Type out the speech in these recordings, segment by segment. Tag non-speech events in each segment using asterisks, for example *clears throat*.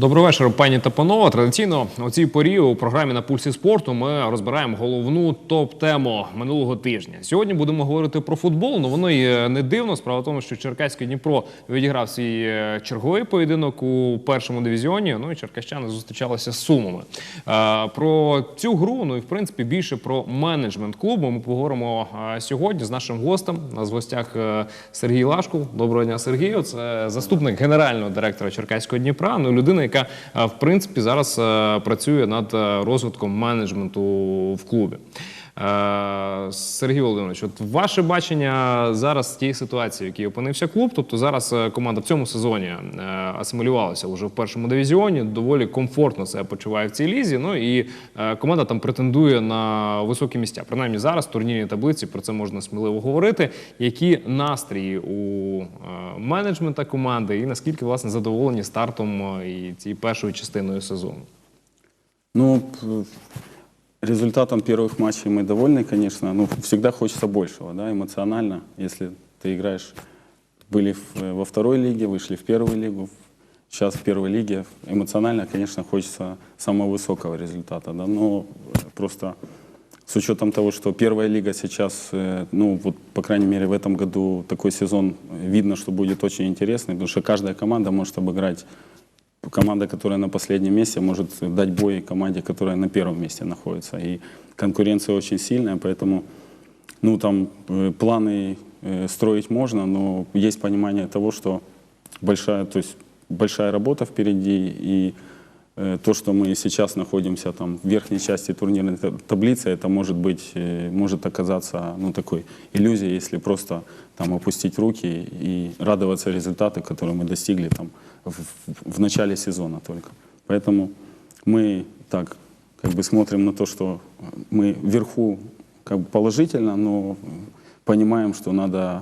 Добрий вечір, пані та панове. Традиційно у цій порі у програмі на пульсі спорту ми розбираємо головну топ-тему минулого тижня. Сьогодні будемо говорити про футбол. Ну воно і не дивно. Справа в тому, що Черкаський Дніпро відіграв свій е, черговий поєдинок у першому дивізіоні. Ну і черкащани зустрічалися з сумами. Е, Про цю гру, ну і в принципі більше про менеджмент клубу. Ми поговоримо е, сьогодні з нашим гостем. У нас гостях Сергій Лашков. Доброго дня, Сергію. Це заступник генерального директора Черкаського Дніпра. Ну людина, яка е, в принципі зараз е, працює над е, розвитком менеджменту в клубі. Е, Сергій Володимирович, от ваше бачення зараз тієї ситуації, в якій опинився клуб. Тобто зараз е, команда в цьому сезоні е, асимілювалася вже в першому дивізіоні, доволі комфортно себе почуває в цій лізі. Ну і команда там претендує на високі місця. Принаймні зараз в турнірній таблиці про це можна сміливо говорити. Які настрої у менеджмента команди, і наскільки власне задоволені стартом і цією першою частиною сезону? Ну, результатом первых матчей мы довольны, конечно. Ну, всегда хочется большего, да, эмоционально. Если ты играешь, были в- во второй лиге, вышли в первую лигу, сейчас в первой лиге, эмоционально, конечно, хочется самого высокого результата, да, но э, просто с учетом того, что первая лига сейчас, э, ну, вот, по крайней мере, в этом году такой сезон э, видно, что будет очень интересный, потому что каждая команда может обыграть команда, которая на последнем месте, может дать бой команде, которая на первом месте находится. И конкуренция очень сильная, поэтому ну, там э, планы э, строить можно, но есть понимание того, что большая, то есть большая работа впереди, и э, то, что мы сейчас находимся там в верхней части турнирной та- таблицы, это может быть, э, может оказаться ну, такой иллюзией, если просто там опустить руки и радоваться результату, которые мы достигли там в, в- в начале сезона только. Поэтому мы так как бы смотрим на то, что мы вверху как бы положительно, но понимаем, что надо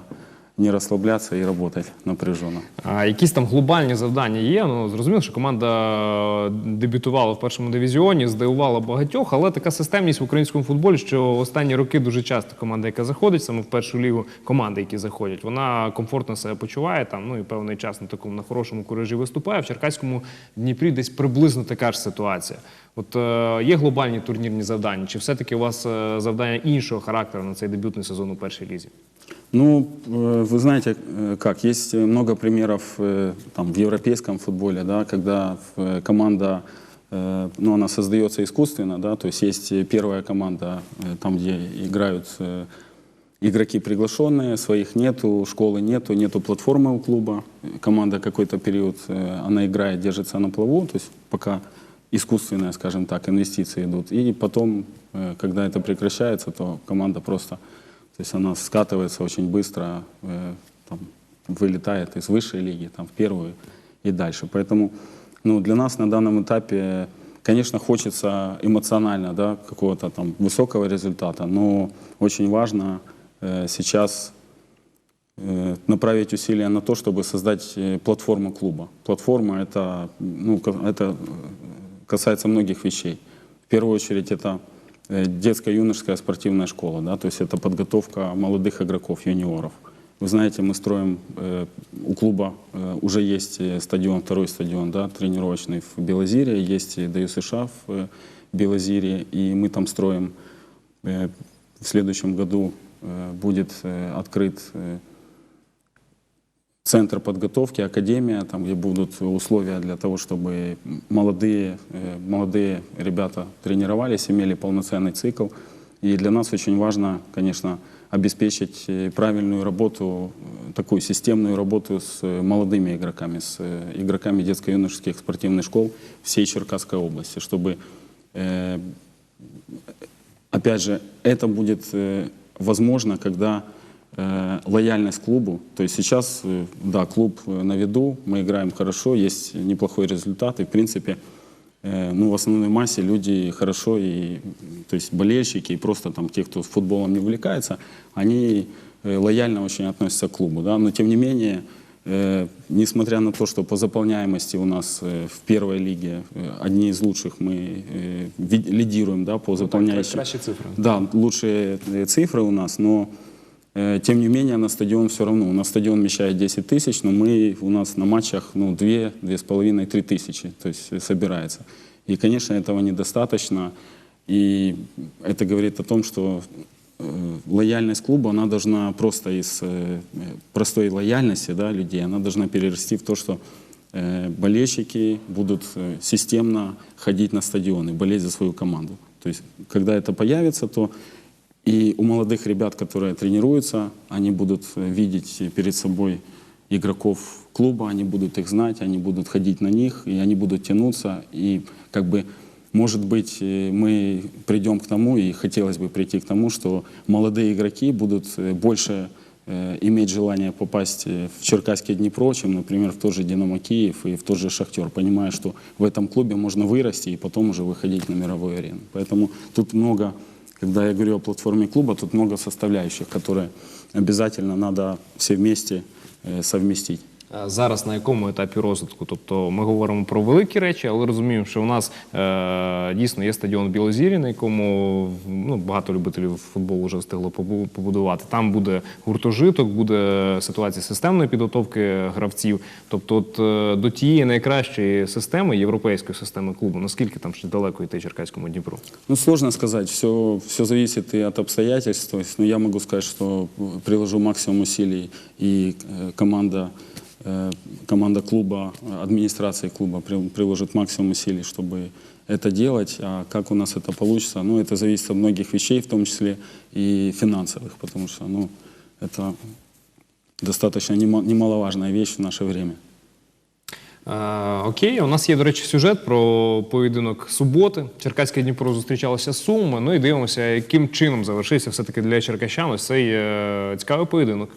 не расслабляться и работать напряженно. А якісь там глобальні завдання є. Ну зрозуміло, що команда е, дебютувала в першому дивізіоні, здивувала багатьох, але така системність в українському футболі, що останні роки дуже часто команда, яка заходить саме в першу лігу, команди, які заходять, вона комфортно себе почуває там. Ну і певний час на такому на хорошому куражі виступає. В Черкаському Дніпрі десь приблизно така ж ситуація. От е, є глобальні турнірні завдання, чи все-таки у вас е, завдання іншого характеру на цей дебютний сезон у першій лізі? Ну, э, вы знаете, э, как, есть много примеров э, там, в европейском футболе, да, когда э, команда, э, ну, она создается искусственно, да, то есть есть э, первая команда, э, там, где играют э, игроки приглашенные, своих нету, школы нету, нету платформы у клуба, Э, команда какой-то период, э, она играет, держится на плаву, то есть пока искусственные, скажем так, инвестиции идут, и потом, э, когда это прекращается, то команда просто то есть она скатывается очень быстро, э, там, вылетает из высшей лиги там, в первую и дальше. Поэтому ну, для нас на данном этапе, конечно, хочется эмоционально да, какого-то там высокого результата, но очень важно э, сейчас э, направить усилия на то, чтобы создать э, платформу клуба. Платформа это, ну, это э, касается многих вещей. В первую очередь это детско-юношеская спортивная школа, да, то есть это подготовка молодых игроков, юниоров. Вы знаете, мы строим, э, у клуба э, уже есть э, стадион, второй стадион, да, тренировочный в Белозире, есть и Даю США в э, Белозире, и мы там строим, э, в следующем году э, будет э, открыт э, центр подготовки, академия, там, где будут условия для того, чтобы молодые, э, молодые ребята тренировались, имели полноценный цикл. И для нас очень важно, конечно, обеспечить э, правильную работу, э, такую системную работу с молодыми игроками, с игроками детско-юношеских спортивных школ всей Черкасской области, чтобы опять же, это будет возможно, когда лояльность клубу, то есть сейчас, э, да, клуб э, на виду, мы играем хорошо, есть неплохой результат, и в принципе, э, ну, в основной массе люди хорошо, и, то есть болельщики, и просто там те, кто футболом не увлекается, они э, лояльно очень относятся к клубу, да, но тем не менее, Э, Несмотря на то, что по заполняемости у нас э, в первой лиге э, одни из лучших мы э, лидируем да, по заполняемости. кращі цифри. Да, лучшие э, цифры у нас, но Э, Тем не менее, на стадион все равно. У нас стадион вмещает 10 тысяч, но мы, у нас на матчах ну, 2, 2,5, 3 тысячи то есть, э, собирается. И, конечно, этого недостаточно. И это говорит о том, что э, лояльность клуба, она должна просто из э, простой лояльности да, людей, она должна перерасти в то, что э, болельщики будут э, системно ходить на стадионы, болеть за свою команду. То есть, когда это появится, то и у молодых ребят, которые тренируются, они будут э, видеть перед собой игроков клуба, они будут их знать, они будут ходить на них, и они будут тянуться. И как бы, может быть, э, мы придем к тому, и хотелось бы прийти к тому, что молодые игроки будут э, больше иметь желание попасть в Черкасский Днепро, чем, например, в тот же Динамо Киев и в тот же Шахтер, понимая, что в этом клубе можно вырасти и потом уже выходить на мировую арену. Поэтому тут много, когда я говорю о платформе клуба, тут много составляющих, которые обязательно надо все вместе э, совместить. Е, Зараз на якому етапі розвитку? Тобто ми говоримо про великі речі, але розуміємо, що у нас е, дійсно є стадіон Білозірі, на якому ну, багато любителів футболу вже встигло побу- побудувати. Там буде гуртожиток, буде ситуація системної підготовки гравців. Тобто, от, е, до тієї найкращої системи, європейської системи клубу, наскільки там ще далеко йти Черкаському Дніпру? Ну, сложно сказать, все, все зависит и от обстоятельств. То ну, я могу сказать, что приложу максимум усилий, и э, команда, команда клуба, э, администрация клуба при- приложит максимум усилий, чтобы это делать. А как у нас это получится, ну, это зависит от многих вещей, в том числе и финансовых, потому что, ну, это достаточно нема- немаловажная вещь в наше время. Е, окей, у нас є, до речі, сюжет про поєдинок суботи. Черкаське Дніпро зустрічалося з Сумами. Ну і дивимося, яким чином завершився все-таки для черкащан ось цей е, цікавий поєдинок.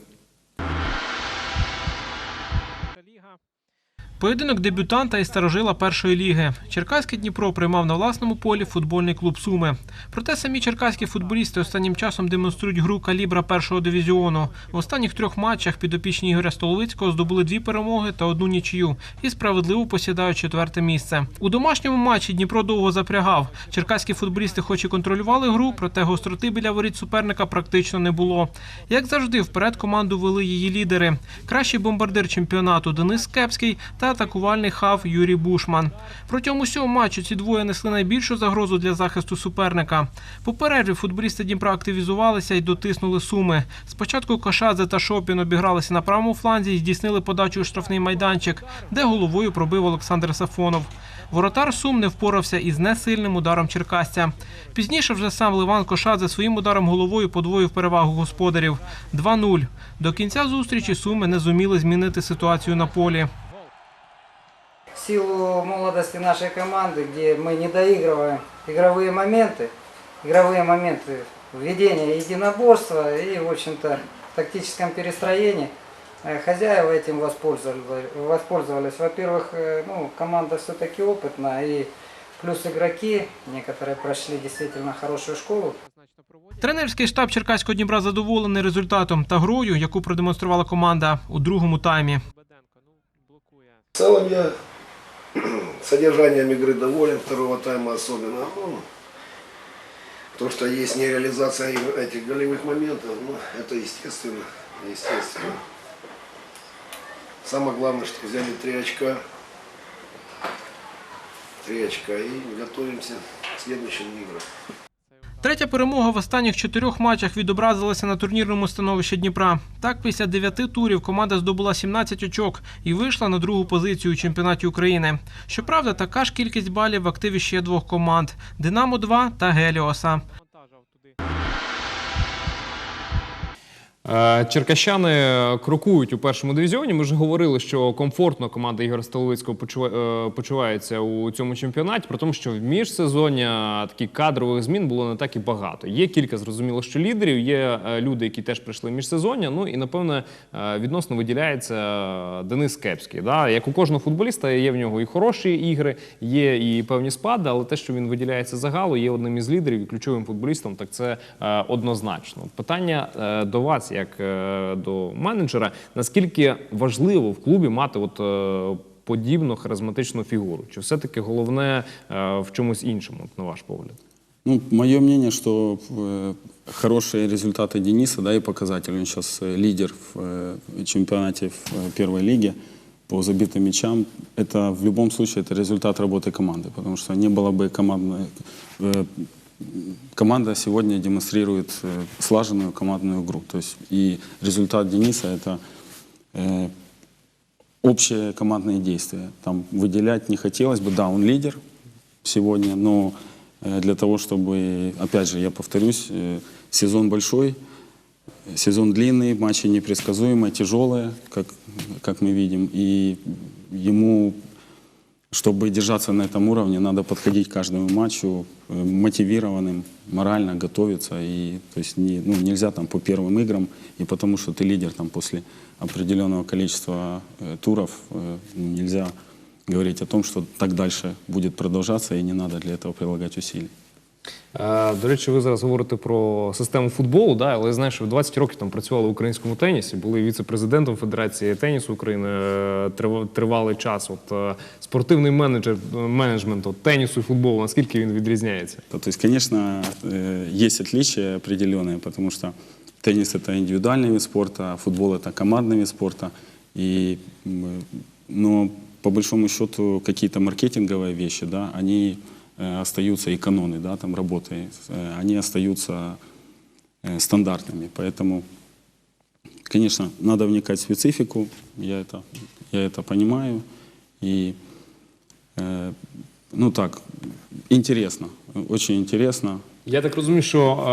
Поєдинок дебютанта і старожила першої ліги. Черкаське Дніпро приймав на власному полі футбольний клуб Суми. Проте самі черкаські футболісти останнім часом демонструють гру калібра першого дивізіону. В останніх трьох матчах підопічні Ігоря Столовицького здобули дві перемоги та одну нічию і справедливо посідають четверте місце. У домашньому матчі Дніпро довго запрягав. Черкаські футболісти хоч і контролювали гру, проте гостроти біля воріт суперника практично не було. Як завжди, вперед команду вели її лідери. Кращий бомбардир чемпіонату Денис Кепський та атакувальний хав Юрій Бушман. Протягом усього матчу ці двоє несли найбільшу загрозу для захисту суперника. По перерві футболісти Дніпра активізувалися і дотиснули суми. Спочатку Кошадзе та Шопін обігралися на правому фланзі і здійснили подачу у штрафний майданчик, де головою пробив Олександр Сафонов. Воротар Сум не впорався із несильним ударом черкасця. Пізніше вже сам Ливан Кошадзе своїм ударом головою подвоїв перевагу господарів 2-0. До кінця зустрічі Суми не зуміли змінити ситуацію на полі В силу молодости нашей команды, где мы не доигрываем игровые моменты, игровые моменты введения единоборства и, в общем-то, в тактическом перестроении, э, хозяева этим воспользовались. воспользовались. Во-первых, э, ну, команда все-таки опытная, и плюс игроки, некоторые прошли действительно хорошую школу, Тренерський штаб Черкаського Дніпра задоволений результатом та грою, яку продемонструвала команда у другому таймі. В целом я *clears throat* содержанием игры доволен, второго тайма особенно. Ну, то, что есть нереализация этих голевых моментов, ну, это естественно, естественно. Самое главное, что взяли три очка. Три очка и готовимся к следующим играм. Третя перемога в останніх чотирьох матчах відобразилася на турнірному становищі Дніпра. Так, після дев'яти турів команда здобула 17 очок і вийшла на другу позицію у чемпіонаті України. Щоправда, така ж кількість балів в активі ще двох команд: Динамо 2 та Геліоса. Е, Черкащани крокують у першому дивізіоні. Ми вже говорили, що комфортно команда Ігоря Столовицького е, почувається у цьому чемпіонаті, при тому, що в міжсезоння таких кадрових змін було не так і багато. Є кілька зрозуміло, що лідерів, є е, люди, які теж прийшли в міжсезоння. Ну і напевне е, відносно виділяється е, Денис Кепський. Да? Як у кожного футболіста є в нього і хороші ігри, є і певні спади, але те, що він виділяється загалу, є одним із лідерів і ключовим футболістом, так це е, однозначно. Питання е, до вас, як е, до менеджера, наскільки важливо в клубі мати от. е, Подібну харизматичну фігуру, чи все-таки головне е, в чомусь іншому, от, на ваш погляд? Ну, мое мнение, что э, хорошие результаты Дениса, да, и показатели. Он сейчас э, лидер в э, чемпионате в э, первой лиге по забитым мячам. Это в любом случае это результат работы команды, потому что не было бы командной... команда сегодня демонстрирует э, слаженную командную игру. То есть и результат Дениса это э, общие командные действия. Там выделять не хотелось бы. Да, он лидер сегодня, но э, для того, чтобы, опять же, я повторюсь, э, сезон большой, сезон длинный, матчи непредсказуемые, тяжелые, как, как мы видим, и ему, чтобы держаться на этом уровне, надо подходить к каждому матчу э, мотивированным, морально готовиться, и то есть не, ну, нельзя там по первым играм, и потому что ты лидер там после определенного количества э, туров, э, ну, нельзя говорить о том, что так дальше будет продолжаться, и не надо для этого прилагать усилий. Е, До речі, ви зараз говорите про систему футболу, да, але я знаю, що ви 20 років там працювали в українському тенісі, були віце-президентом Федерації тенісу України е, трив- тривалий час. От е, спортивний менеджер менеджмент от, тенісу і футболу, наскільки він відрізняється? То, то есть, конечно, э, есть отличия определенные, потому что теннис это индивидуальный вид спорта, а футбол это командный вид спорта. И, м, но по большому счету какие-то маркетинговые вещи, да, они э, остаются и каноны, да, там работы, э, они остаются э, стандартными. Поэтому, конечно, надо вникать в специфику, я это, я это понимаю. И Э, ну так, интересно, очень интересно. Я так розумію, що е,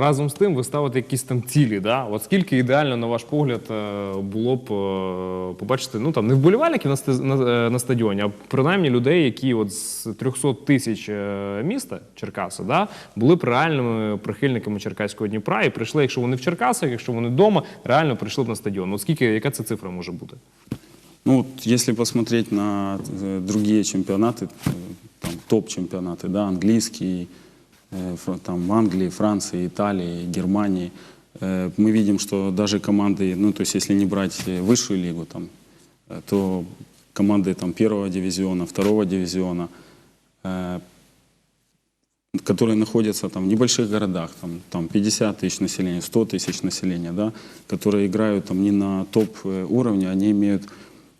разом з тим ви ставите якісь там цілі. Да? От скільки ідеально, на ваш погляд, е, було б е, побачити, ну там не вболівальників на, ст- на, е, на стадіоні, а принаймні людей, які от з 300 тисяч е, міста Черкаси, да, були б реальними прихильниками Черкаського Дніпра і прийшли, якщо вони в Черкасах, якщо вони вдома, реально прийшли б на стадіон. От скільки, яка це цифра може бути? Ну вот, если посмотреть на э, другие чемпионаты, э, там, топ-чемпионаты, да, английский, э, фр- там, в Англии, Франции, Италии, Германии, э, мы видим, что даже команды, ну, то есть если не брать э, высшую лигу, там, э, то команды там, первого дивизиона, второго дивизиона, э, которые находятся там, в небольших городах, там, там 50 тысяч населения, 100 тысяч населения, да, которые играют там, не на топ-уровне, они имеют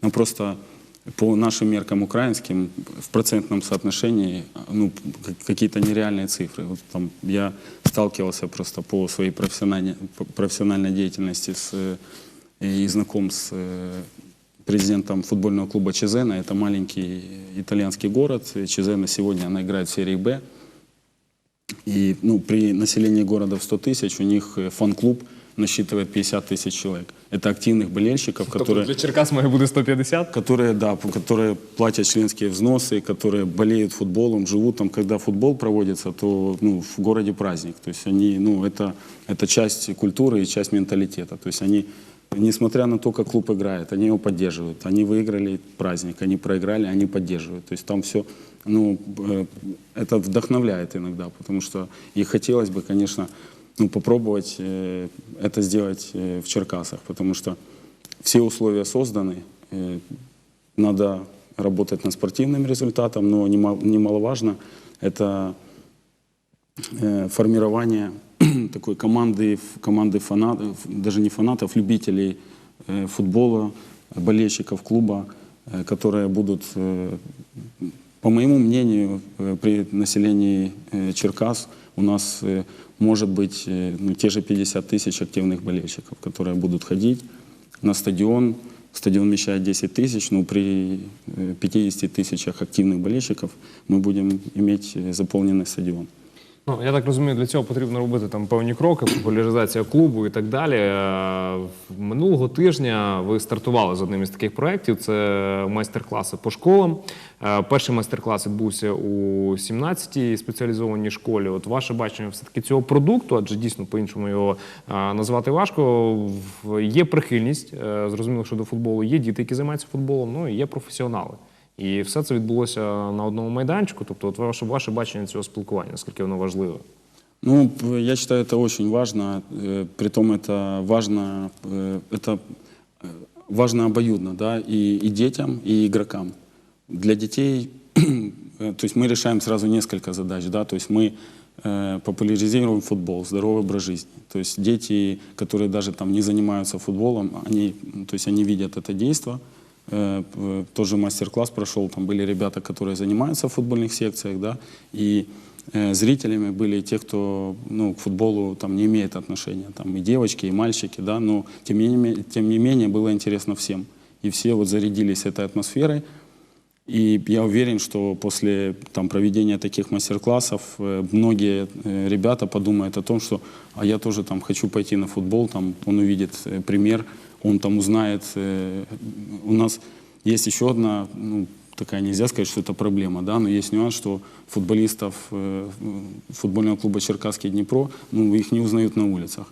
ну, просто по нашим меркам украинским в процентном соотношении ну, какие-то нереальные цифры. Вот там я сталкивался просто по своей профессиональной, профессиональной деятельности с, э, и знаком с э, президентом футбольного клуба Чезена. Это маленький итальянский город. Чезена сегодня она играет в серии «Б». И ну, при населении города в 100 тысяч у них э, фан-клуб насчитывает 50 тысяч человек. Это активных болельщиков, которые, для Черкас має бути 150? которые, да, которые платят членские взносы, которые болеют футболом, живут там. Когда футбол проводится, то ну, в городе праздник. То есть они, ну, это, это часть культуры и часть менталитета. То есть они, несмотря на то, как клуб играет, они его поддерживают. Они выиграли праздник, они проиграли, они поддерживают. То есть там все, ну, э, это вдохновляет иногда, потому что и хотелось бы, конечно, ну, попробовать э, это сделать э, в Черкасах, потому что все условия созданы. э, Надо работать над спортивным результатом, но нема- немаловажно это формирование *clears throat* такой команды, команды фанатов, даже не фанатов, любителей футбола, болельщиков клуба, которые будут, по моему мнению, э, при населении э, Черкас у нас э, может быть э, ну, те же 50 тысяч активных болельщиков, которые будут ходить на стадион. Стадион вмещает 10 тысяч, но при э, 50 тысячах активных болельщиков мы будем иметь э, заполненный стадион. Ну, я так розумію, для цього потрібно робити там певні кроки, популяризація клубу і так далі. Е, Минулого тижня ви стартували з одним із таких проєктів. Це майстер-класи по школам. Е, Перший майстер-клас відбувся у 17-й спеціалізованій школі. От ваше бачення все-таки цього продукту, адже дійсно по-іншому його е, назвати важко. Є прихильність, зрозуміло, що до футболу є діти, які займаються футболом, ну і є професіонали. І все це відбулося на одному майданчику. Тобто, от ваше, ваше бачення цього спілкування, наскільки воно важливе. Ну, п- я считаю, это очень важно. э, Притом это важно, э, это э, важно обоюдно, да, и, и детям, и игрокам. Для детей, *clears throat* э, то есть мы решаем сразу несколько задач, да, то есть мы э, популяризируем футбол, здоровый образ жизни. То есть дети, которые даже там не занимаются футболом, они, то есть они видят это действие. Э, п- Тоже мастер-класс прошел, там были ребята, которые занимаются в футбольных секциях, да, и э, зрителями были те, кто ну, к футболу там, не имеет отношения, там и девочки, и мальчики, да, но тем не, менее, тем не менее было интересно всем. И все вот зарядились этой атмосферой, и я уверен, что после там, проведения таких мастер-классов э, многие э, ребята подумают о том, что а я тоже там хочу пойти на футбол, там он увидит э, пример, он там узнает. э, у нас есть еще одна, ну, такая нельзя сказать, что это проблема, да, но есть нюанс, что футболистов э, футбольного клуба Черкасский Днепро, ну, их не узнают на улицах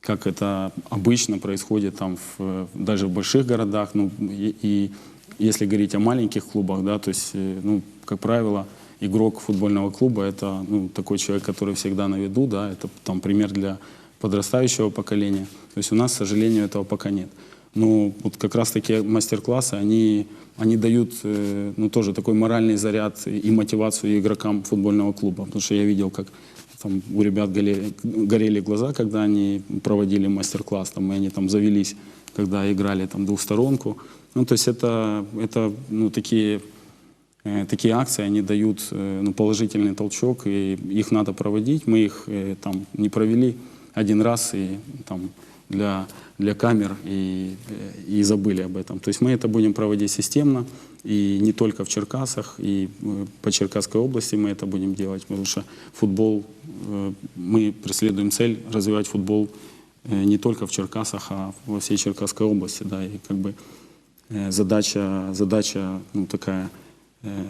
как это обычно происходит там в, даже в больших городах, ну и, и если говорить о маленьких клубах, да, то есть, э, ну, как правило, игрок футбольного клуба это ну, такой человек, который всегда на виду, да, это там пример для подрастающего поколения. То есть у нас, к сожалению, этого пока нет. Но вот как раз такие мастер-классы, они, они дают э, ну, тоже такой моральный заряд и мотивацию игрокам футбольного клуба. Потому что я видел, как там у ребят горели, горели глаза, когда они проводили мастер-класс, там, и они там завелись, когда играли там двухсторонку. Ну, то есть это, это ну, такие, э, такие акции, они дают э, ну, положительный толчок, и их надо проводить. Мы их э, там не провели один раз и там для, для камер и, э, и забыли об этом. То есть мы это будем проводить системно, и не только в Черкасах, и э, по Черкасской области мы это будем делать, потому что футбол, э, мы преследуем цель развивать футбол э, не только в Черкасах, а во всей Черкасской области, да, и как бы э, задача, задача ну, такая, э,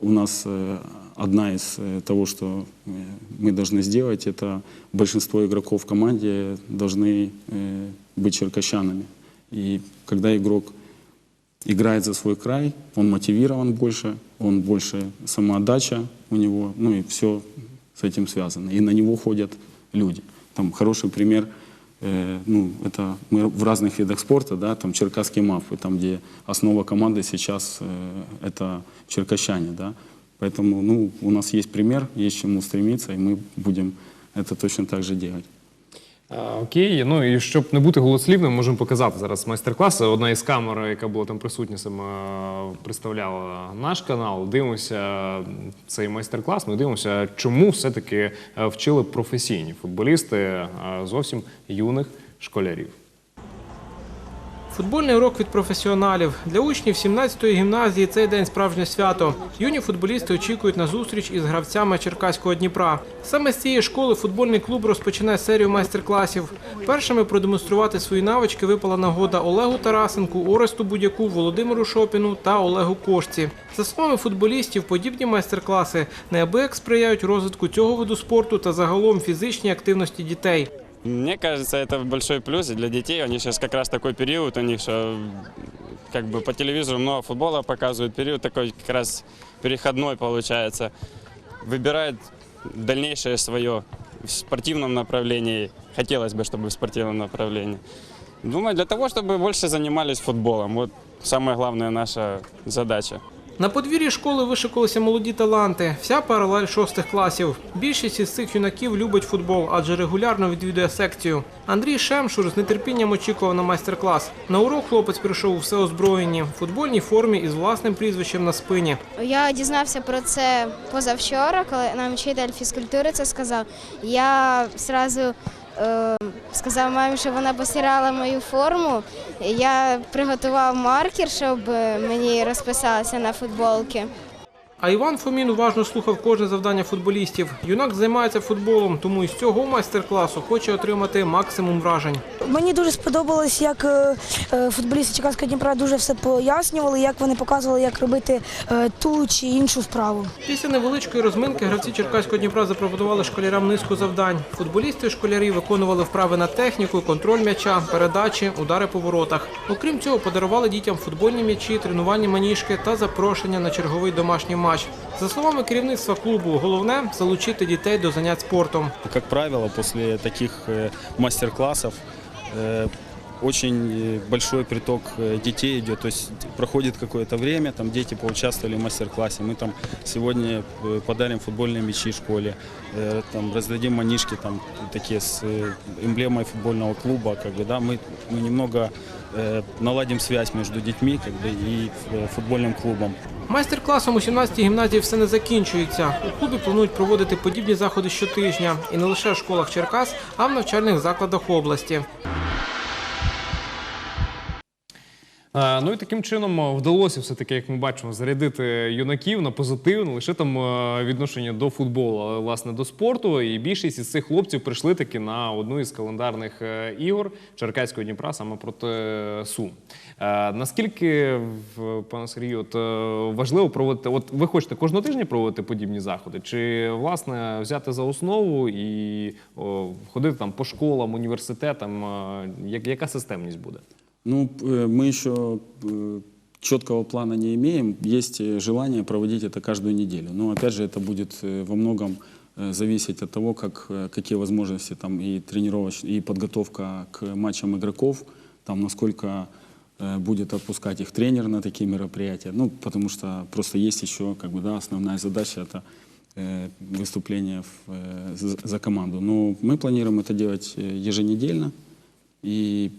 у нас э, одна из э, того, что э, мы должны сделать, это большинство игроков в команде должны э, быть черкащанами. И когда игрок играет за свой край, он мотивирован больше, он больше самоотдача у него, ну и все с этим связано. И на него ходят люди. Там хороший пример, э, ну, это мы в разных видах спорта, да, там черкасские мафы, там, где основа команды сейчас э, это черкащане, да. Поэтому, ну, у нас есть пример, есть к чему стремиться, и мы будем это точно так же делать. А, Окей, ну і щоб не бути голослівним, можемо показати зараз майстер-клас. Одна із камер, яка була там присутня, саме представляла наш канал. Дивимося цей майстер-клас. Ми дивимося, чому все-таки е, вчили професійні футболісти е, зовсім юних школярів. Футбольний урок від професіоналів для учнів 17-ї гімназії цей день справжнє свято. Юні футболісти очікують на зустріч із гравцями Черкаського Дніпра. Саме з цієї школи футбольний клуб розпочинає серію майстер-класів. Першими продемонструвати свої навички випала нагода Олегу Тарасенку, Оресту Будяку, Володимиру Шопіну та Олегу Кошці. За словами футболістів, подібні майстер-класи неабияк сприяють розвитку цього виду спорту та загалом фізичній активності дітей. Мне кажется, это большой плюс и для детей. Они сейчас как раз такой период у них, что как бы по телевизору много футбола показывают. Период такой как раз переходной получается. Выбирают дальнейшее свое в спортивном направлении. Хотелось бы, чтобы в спортивном направлении. Думаю, для того, чтобы больше занимались футболом. Вот самая главная наша задача. На подвір'ї школи вишикувалися молоді таланти. Вся паралель шостих класів. Більшість із цих юнаків любить футбол, адже регулярно відвідує секцію. Андрій Шемшур з нетерпінням очікував на майстер-клас. На урок хлопець прийшов у все озброєнні, в футбольній формі із власним прізвищем на спині. Я дізнався про це позавчора, коли нам вчитель фізкультури це сказав. Я одразу сказав мамі, що вона постирала мою форму. Я приготував маркер, щоб мені розписалося на футболці. А Іван Фомін уважно слухав кожне завдання футболістів. Юнак займається футболом, тому із цього майстер-класу хоче отримати максимум вражень. Мені дуже сподобалось, як е, е, футболісти Черкаського Дніпра дуже все пояснювали, як вони показували, як робити е, ту чи іншу вправу. Після невеличкої розминки гравці Черкаського Дніпра запропонували школярам низку завдань. Футболісти і школярі виконували вправи на техніку, контроль м'яча, передачі, удари по воротах. Окрім цього, подарували дітям футбольні м'ячі, тренувальні маніжки та запрошення на черговий домашній матч За словами керівництва клубу, головне залучити дітей до занять спортом. Как правило, после таких э, мастер-классов э, очень э, большой приток э, детей идет, то есть проходит какое-то время, там дети поучаствовали в мастер-классе, мы там сегодня э, подарим футбольные мячи школе, э, там раздадим манишки там такие с э, эмблемой футбольного клуба, как бы, да, мы, мы немного э, наладим связь между детьми как бы, и э, футбольным клубом. Майстер-класом у 17-й гімназії все не закінчується. У клубі планують проводити подібні заходи щотижня і не лише в школах Черкас, а в навчальних закладах області. Е, Ну і таким чином е, вдалося все-таки, як ми бачимо, зарядити юнаків на позитив, не лише там е, відношення до футболу, але власне до спорту. І більшість із цих хлопців прийшли таки на одну із календарних ігор Черкаського Дніпра саме проти Сум. Е, Наскільки в- пане Сергію, от, е, важливо проводити? От ви хочете кожного тижня проводити подібні заходи, чи власне взяти за основу і о, ходити там по школам, університетам? е, як- Яка системність буде? Ну, э, мы еще э, четкого плана не имеем. Есть э, желание проводить это каждую неделю. Но опять же, это будет э, во многом э, зависеть от того, как, э, какие возможности там и тренировочные, и подготовка к матчам игроков, там насколько э, будет отпускать их тренер на такие мероприятия. Ну, потому что просто есть еще, как бы, да, основная задача это э, выступление в, э, за- за команду. Но мы планируем это делать э, еженедельно. И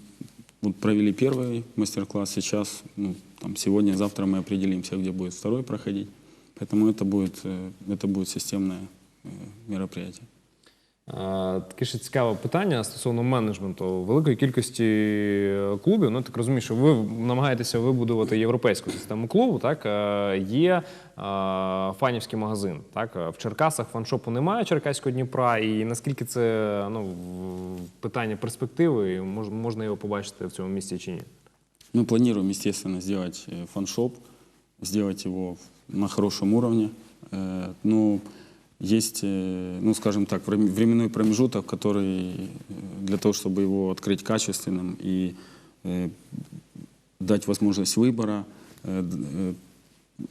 вот провели первый мастер-класс, сейчас, ну, там, сегодня, завтра мы определимся, где будет второй проходить. Поэтому это будет, э, это будет системное э, мероприятие. Е, Таке ще цікаве питання стосовно менеджменту великої кількості е, клубів. Ну так розумію, що ви намагаєтеся вибудувати європейську систему клубу. Так Е, є е, фанівський магазин. Так Е, в Черкасах фаншопу немає Черкаського Дніпра. І наскільки це ну в- питання перспективи, і мож- можна його побачити в цьому місці чи ні? Мы планируем, естественно, сделать э, фан-шоп, сделать его на хорошем уровне. Э, Но есть, э, ну, скажем так, врем- временной промежуток, который э, для того, чтобы его открыть качественным и э, дать возможность выбора, э, д- э,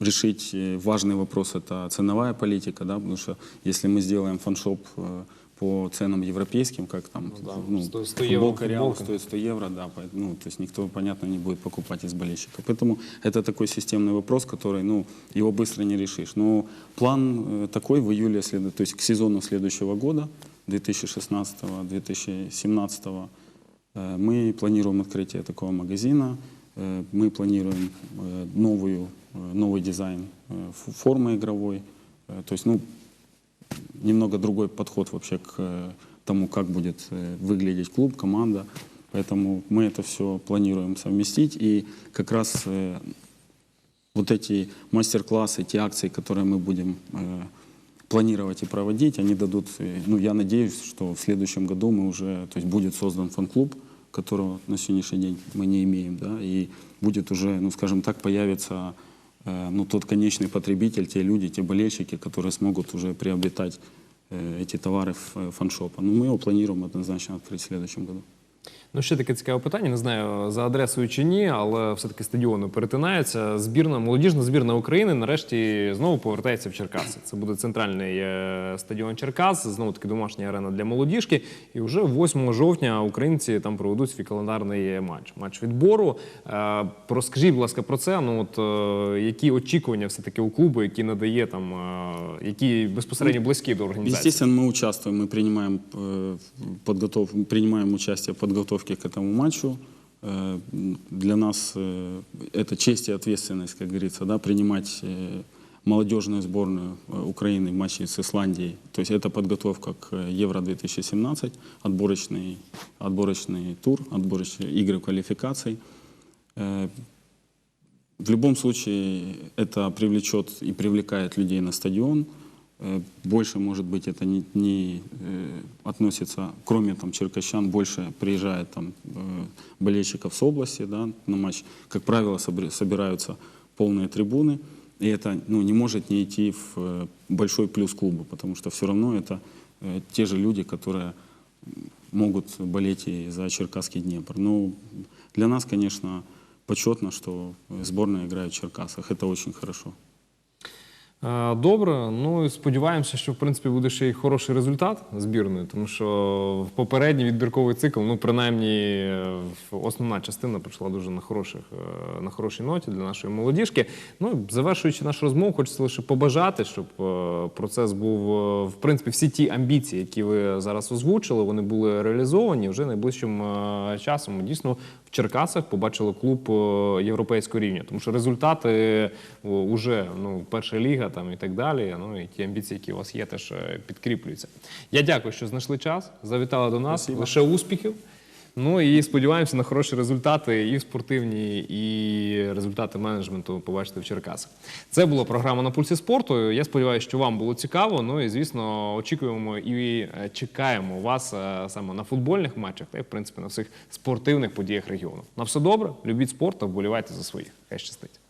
решить э, важный вопрос – это ценовая политика, да, потому что если мы сделаем фан-шоп э, по ценам европейским, как там, да, ну, 100 100 евро футболка Реала футболка. стоит 100 евро, да, ну, то есть никто, понятно, не будет покупать из болельщиков. Поэтому это такой системный вопрос, который, ну, его быстро не решишь. Но план э, такой в июле, то есть к сезону следующего года, 2016-2017, э, мы планируем открытие такого магазина, э, мы планируем новую, новый дизайн формы игровой, то есть, ну, немного другой подход вообще к э, тому, как будет э, выглядеть клуб, команда. Поэтому мы это все планируем совместить. И как раз э, вот эти мастер-классы, те акции, которые мы будем э, планировать и проводить, они дадут, э, ну, я надеюсь, что в следующем году мы уже, то есть будет создан фан-клуб, которого на сегодняшний день мы не имеем, да, и будет уже, ну, скажем так, появится э, ну, тот конечный потребитель, те люди, те болельщики, которые смогут уже приобретать э, эти товары в э, фан-шопа. Но мы его планируем однозначно открыть в следующем году. Ну, ще таке цікаве питання. Не знаю за адресою чи ні, але все-таки стадіони перетинаються. Збірна, молодіжна збірна України нарешті знову повертається в Черкаси. Це буде центральний е, стадіон Черкас, знову таки домашня арена для молодіжки. І вже 8 жовтня українці там проведуть свій календарний матч. Матч відбору. Е, Розкажіть, будь ласка, про це. Ну от е, які очікування все-таки у клубу, які надає там, е, які безпосередньо близькі до організації? Естественно, мы участвуем, мы принимаем, э, подготов... принимаем участие в подготовке к этому матчу. Э, Для нас э, это честь и ответственность, как говорится, да, принимать э, молодежную сборную Украины в матче с Исландией. То есть это подготовка к Евро-2017, отборочный, отборочный тур, отборочные игры квалификаций. В любом случае это привлечет и привлекает людей на стадион. Э, Больше, может быть, это не, не, э, относится, кроме там черкащан, больше приезжает там э, болельщиков с области да, на матч. Как правило, собираются полные трибуны. И это ну, не может не идти в э, большой плюс клуба, потому что все равно это э, те же люди, которые могут болеть и за Черкасский Днепр. Ну, для нас, конечно, почетно, что сборная играет в Черкасах. Это очень хорошо. Е, Добре, ну і сподіваємося, що в принципі буде ще й хороший результат збірної, тому що в попередній відбірковий цикл, ну принаймні основна частина пройшла дуже на хороших е, на хорошій ноті для нашої молодіжки. Ну завершуючи нашу розмову, хочеться лише побажати, щоб е, процес був в принципі всі ті амбіції, які ви зараз озвучили, вони були реалізовані вже найближчим часом. Дійсно в Черкасах побачили клуб європейського рівня, тому що результати вже ну перша ліга там і так далі. Ну і ті амбіції, які у вас є, теж е, підкріплюються. Я дякую, що знайшли час, завітали до нас. Лише успіхів. Ну і сподіваємося на хороші результати і спортивні, і результати менеджменту побачити в Черкасах. Це була програма на пульсі спорту. Я сподіваюся, що вам було цікаво. Ну і звісно, очікуємо і е, чекаємо вас е, саме на футбольних матчах та й в принципі на всіх спортивних подіях регіону. На все добре, любіть спорт та вболівайте за своїх. Хай щастить.